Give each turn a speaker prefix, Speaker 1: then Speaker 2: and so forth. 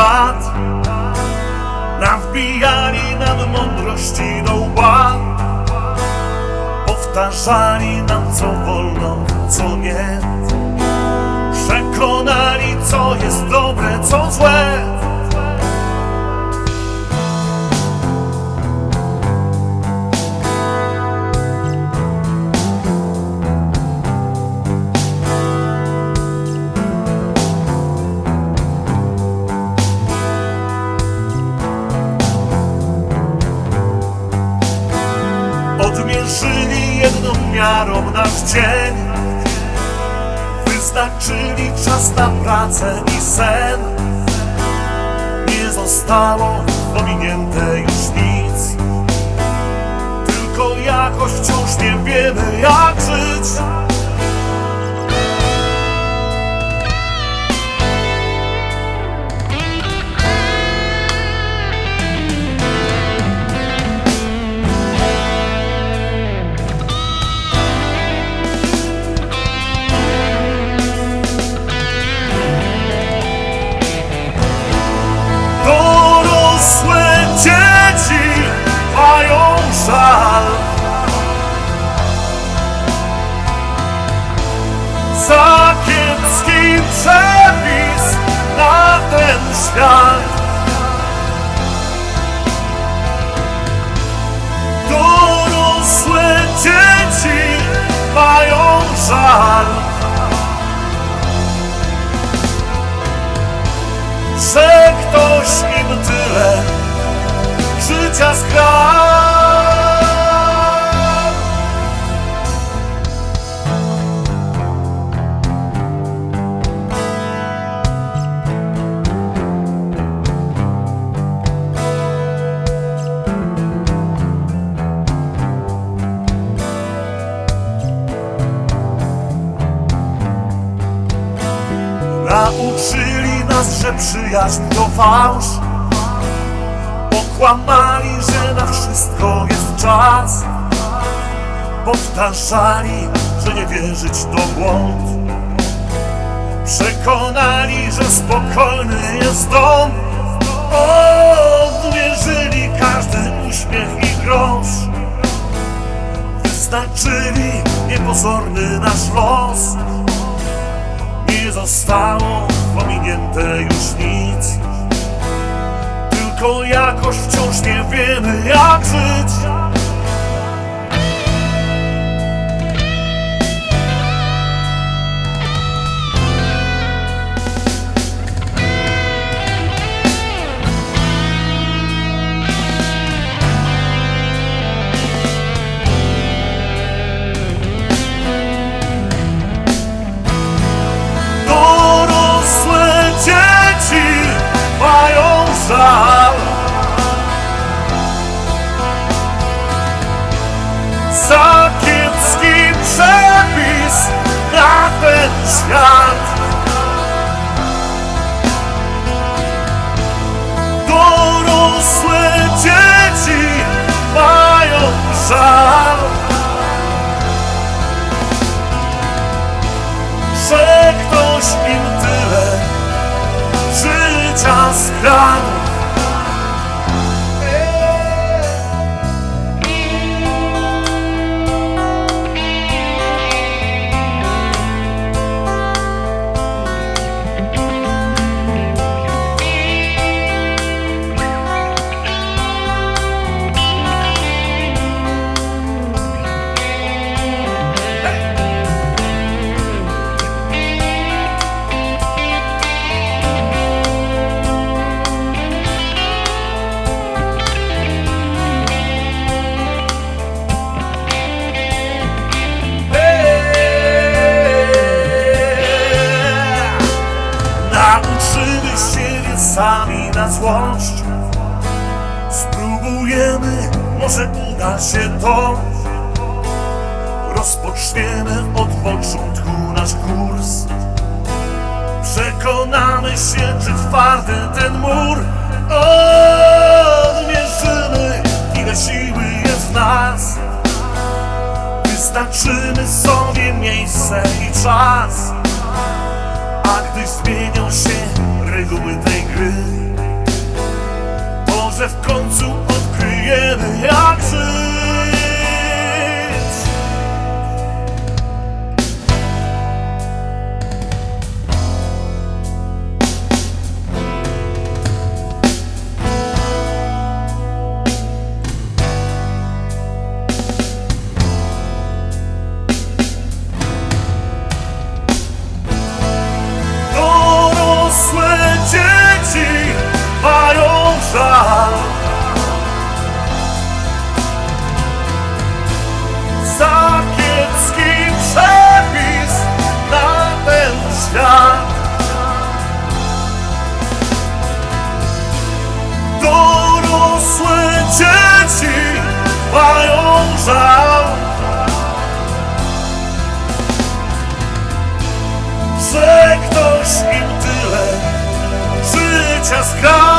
Speaker 1: lat Na wbijali nam mądrości do łba. Powtarzali nam co wolno, co nie. Przekonali co jest dobre, co złe miarą nasz dzień. Wyznaczyli czas na pracę i sen. Nie zostało pominięte już nic. Tylko jakoś wciąż świat Dorosłe dzieci mają żal że ktoś im tyle życia skradł. Że przyjaźń to fałsz. Okłamali, że na wszystko jest czas. Powtarzali, że nie wierzyć to błąd. Przekonali, że spokojny jest dom. Odmierzyli każdy uśmiech i grosz. Wyznaczyli niepozorny nasz los. Nie zostało pominięte już nic. Tylko jakoś wciąż nie wiemy jak żyć złość. Spróbujemy, może uda się to. Rozpoczniemy od początku nasz kurs. Przekonamy się, czy twardy ten mur. Odmierzymy, ile siły jest w nas. Wyznaczymy sobie miejsce i czas. A gdy zmienią się reguły tej gry że w końcu mają żal ktoś im tyle życia skradł.